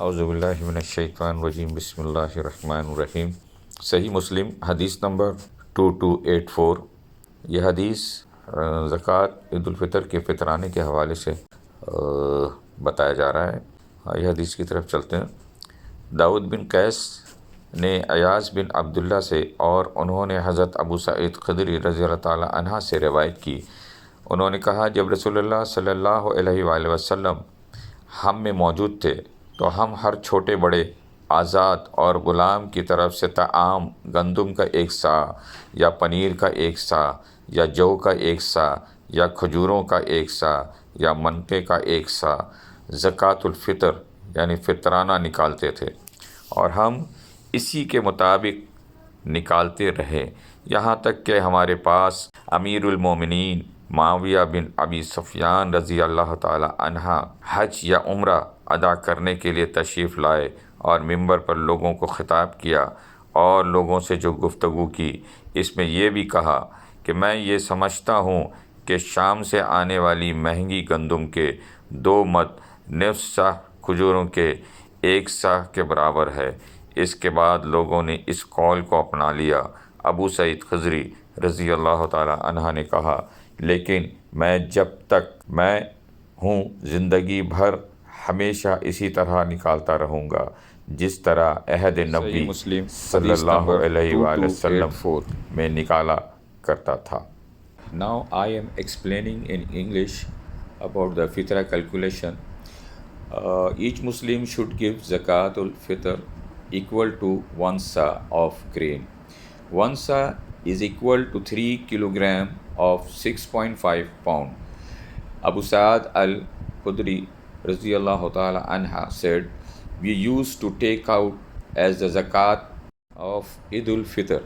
اعوذ باللہ من الشیطان الرجیم، بسم اللہ الرحمن الرحیم۔ صحیح مسلم، حدیث نمبر 2284 یہ حدیث زکوٰۃ، عید الفطر کے فطرانے کے حوالے سے بتایا جا رہا ہے۔ آئیے حدیث کی طرف چلتے ہیں۔ داؤد بن قیس نے ایاز بن عبداللہ سے اور انہوں نے حضرت ابو سعید خدری رضی اللہ تعالیٰ عنہ سے روایت کی۔ انہوں نے کہا، جب رسول اللہ صلی اللہ علیہ وآلہ وسلم ہم میں موجود تھے تو ہم ہر چھوٹے بڑے آزاد اور غلام کی طرف سے تعام گندم کا ایک سا، یا پنیر کا ایک سا، یا جو کا ایک سا، یا کھجوروں کا ایک سا، یا منقے کا ایک سا، زکوٰۃ الفطر یعنی فطرانہ نکالتے تھے۔ اور ہم اسی کے مطابق نکالتے رہے۔ یہاں تک کہ ہمارے پاس امیر المومنین معاویہ بن ابی سفیان رضی اللہ تعالی عنہ حج یا عمرہ ادا کرنے کے لیے تشریف لائے اور ممبر پر لوگوں کو خطاب کیا اور لوگوں سے جو گفتگو کی۔ اس میں یہ بھی کہا کہ میں یہ سمجھتا ہوں کہ شام سے آنے والی مہنگی گندم کے دو مت نصف سا کھجوروں کے ایک سا کے برابر ہے۔ اس کے بعد لوگوں نے اس قول کو اپنا لیا۔ ابو سعید خضری رضی اللہ تعالی عنہ نے کہا، لیکن میں جب تک میں ہوں زندگی بھر ہمیشہ اسی طرح نکالتا رہوں گا جس طرح عہد نبی مسلم صلی اللہ علیہ وآلہ وسلم 2284 میں نکالا کرتا تھا Now I am explaining in English about the fitra calculation. Uh, each Muslim should give zakat ul fitr equal to one sa of grain. One sa is equal to 3 kilogram of 6.5 pound. Abu Sa'ad al-Khudri ta'ala anha said, we used to take out as the zakat of Eid al-Fitr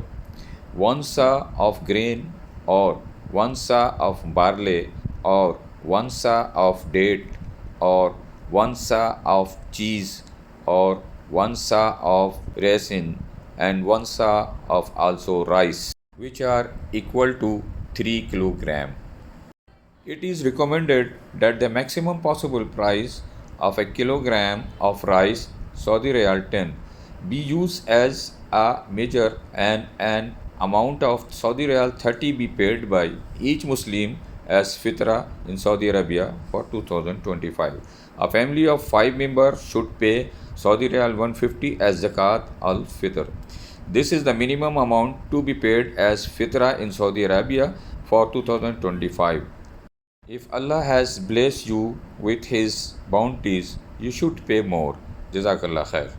one sa of grain or one sa of barley or one sa of date or one sa of cheese or one sa of resin and one sa of also rice which are equal to 3 kilogram it is recommended that the maximum possible price of a kilogram of rice, Saudi Riyal 10, be used as a measure and an amount of Saudi Riyal 30 be paid by each Muslim as fitra in Saudi Arabia for 2025. A family of 5 members should pay Saudi Riyal 150 as zakat al fitr. This is the minimum amount to be paid as fitra in Saudi Arabia for 2025. If Allah has blessed you with His bounties, you should pay more. Jazakallah khair.